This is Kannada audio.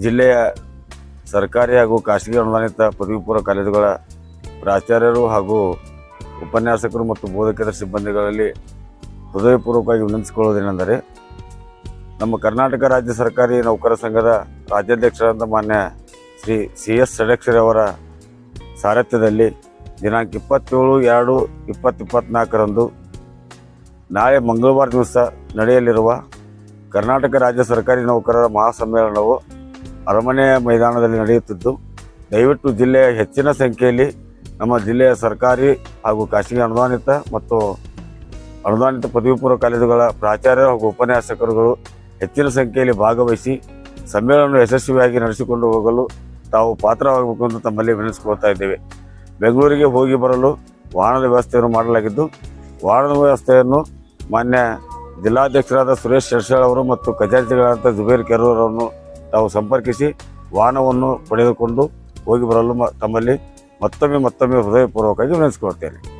ಜಿಲ್ಲೆಯ ಸರ್ಕಾರಿ ಹಾಗೂ ಖಾಸಗಿ ಅನುದಾನಿತ ಪದವಿ ಪೂರ್ವ ಕಾಲೇಜುಗಳ ಪ್ರಾಚಾರ್ಯರು ಹಾಗೂ ಉಪನ್ಯಾಸಕರು ಮತ್ತು ಬೋಧಕೇತರ ಸಿಬ್ಬಂದಿಗಳಲ್ಲಿ ಹೃದಯಪೂರ್ವಕವಾಗಿ ವಿನಂತಿಸಿಕೊಳ್ಳುವುದೇನೆಂದರೆ, ನಮ್ಮ ಕರ್ನಾಟಕ ರಾಜ್ಯ ಸರ್ಕಾರಿ ನೌಕರ ಸಂಘದ ರಾಜ್ಯಾಧ್ಯಕ್ಷರಾದ ಮಾನ್ಯ ಶ್ರೀ ಸಿ ಎಸ್ ಅವರ ಸಾರಥ್ಯದಲ್ಲಿ ದಿನಾಂಕ ಇಪ್ಪತ್ತೇಳು ಎರಡು ಇಪ್ಪತ್ತು ಇಪ್ಪತ್ತ್ನಾಲ್ಕರಂದು ನಾಳೆ ಮಂಗಳವಾರ ದಿವಸ ನಡೆಯಲಿರುವ ಕರ್ನಾಟಕ ರಾಜ್ಯ ಸರ್ಕಾರಿ ನೌಕರರ ಮಹಾಸಮ್ಮೇಳನವು ಅರಮನೆ ಮೈದಾನದಲ್ಲಿ ನಡೆಯುತ್ತಿದ್ದು, ದಯವಿಟ್ಟು ಜಿಲ್ಲೆಯ ಹೆಚ್ಚಿನ ಸಂಖ್ಯೆಯಲ್ಲಿ ನಮ್ಮ ಜಿಲ್ಲೆಯ ಸರ್ಕಾರಿ ಹಾಗೂ ಖಾಸಗಿ ಅನುದಾನಿತ ಮತ್ತು ಅನುದಾನಿತ ಪದವಿ ಪೂರ್ವ ಕಾಲೇಜುಗಳ ಪ್ರಾಚಾರ್ಯ ಹಾಗೂ ಉಪನ್ಯಾಸಕರುಗಳು ಹೆಚ್ಚಿನ ಸಂಖ್ಯೆಯಲ್ಲಿ ಭಾಗವಹಿಸಿ ಸಮ್ಮೇಳನ ಯಶಸ್ವಿಯಾಗಿ ನಡೆಸಿಕೊಂಡು ಹೋಗಲು ತಾವು ಪಾತ್ರವಾಗಬೇಕು ಎಂದು ತಮ್ಮಲ್ಲಿ ವಿನಿಸಿಕೊಳ್ತಾ ಇದ್ದೇವೆ. ಬೆಂಗಳೂರಿಗೆ ಹೋಗಿ ಬರಲು ವಾಹನದ ವ್ಯವಸ್ಥೆಯನ್ನು ಮಾಡಲಾಗಿದ್ದು, ವಾಹನದ ವ್ಯವಸ್ಥೆಯನ್ನು ಮಾನ್ಯ ಜಿಲ್ಲಾಧ್ಯಕ್ಷರಾದ ಸುರೇಶ್ ಶೆಡ್ಸಾಳ್ ಅವರು ಮತ್ತು ಖಜಾಂಚಿಗಳಾದ ಜುಬೇರ್ ಕೆರೂರ್ ಅವರನ್ನು ತಾವು ಸಂಪರ್ಕಿಸಿ ವಾಹನವನ್ನು ಪಡೆದುಕೊಂಡು ಹೋಗಿ ಬರಲು ತಮ್ಮಲ್ಲಿ ಮತ್ತೊಮ್ಮೆ ಮತ್ತೊಮ್ಮೆ ಹೃದಯಪೂರ್ವಕವಾಗಿ ವಿನಿಸಿಕೊಳ್ತೇನೆ